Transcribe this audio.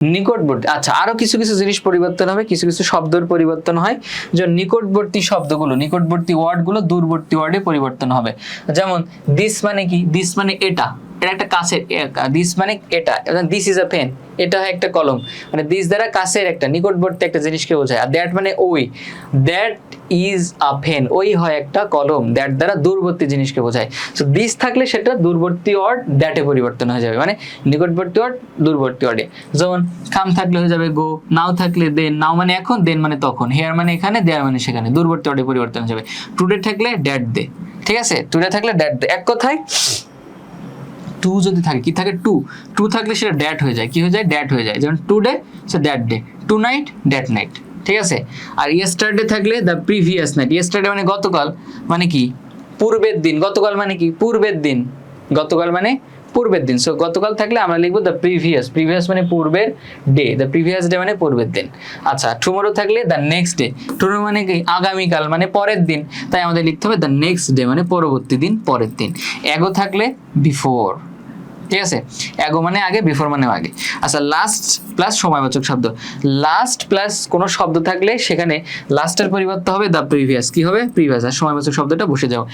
নিকটবর্তী আচ্ছা আরও কিছু কিছু জিনিস পরিবর্তন হবে, কিছু কিছু শব্দের পরিবর্তন হয়। যে নিকটবর্তী শব্দগুলো, নিকটবর্তী ওয়ার্ডগুলো দূরবর্তী ওয়ার্ডে পরিবর্তন হবে। যেমন দিস মানে কি? দিস মানে এটা। এটা একটা কাছের দিস মানে এটা দিস ইজ আ পেন এটা হয় একটা কলম। মানে দিস দ্বারা কাছের একটা, নিকটবর্তী একটা জিনিসকে বোঝায়। আর দ্যাট মানে ওই। দ্যাট ইজ আ পেন ওই হয় একটা কলম। দ্যাট দ্বারা দূরবর্তী জিনিসকে বোঝায়। সো দিস থাকলে সেটা দূরবর্তী ওয়ার্ড দ্যাটে পরিবর্তন হয়ে যাবে। মানে নিকটবর্তী ওয়ার্ড দূরবর্তী ওয়ার্ডে যেমন কাম থাকলে হয়ে যাবে গো নাও থাকলে দেন নাও মানে এখন দেন মানে তখন। হেয়ার মানে এখানে দেয়ার মানে সেখানে। দূরবর্তী ওয়ার্ডে পরিবর্তন হয়ে যাবে। টুডে থাকলে ড্যাট দে। ঠিক আছে? টুডে থাকলে ড্যাট দে। এক কথায় টু যদি থাকে, কি থাকে টু টু থাকলে সেটা ড্যাট হয়ে যায়। কি হয়ে যায়? ড্যাট হয়ে যায়। যেমন today say that day tonight that night ঠিক আছে? আর ইয়েস্টারডে থাকলে দ্য প্রিভিয়াস নাইট ইয়েস্টারডে মানে গতকাল মানে কি? পূর্বের দিন। গতকাল মানে কি? পূর্বের দিন। গতকাল মানে পূর্বের দিন। সো গতকাল থাকলে আমরা লিখব দ্য প্রিভিয়াস প্রিভিয়াস মানে পূর্বের ডে দ্য প্রিভিয়াস ডে মানে পূর্বের দিন। আচ্ছা টুমোরো থাকলে দ্য নেক্সট ডে টুমোরো মানে কি? আগামীকাল মানে পরের দিন। তাই আমাদের লিখতে হবে দ্য নেক্সট ডে মানে পরবর্তী দিন, পরের দিন। এগো থাকলে বিফোর ঠিক আছে? অ্যাগো মানে আগে বিফোর মানে আগে। আচ্ছা লাস্ট প্লাস সময়বাচক শব্দ। লাস্ট প্লাস কোনো শব্দ থাকলে সেখানে লাস্টের পরিবর্তে হবে দ্য প্রিভিয়াস কি হবে? প্রিভিয়াস আর সময়বাচক শব্দটা বসে যাও।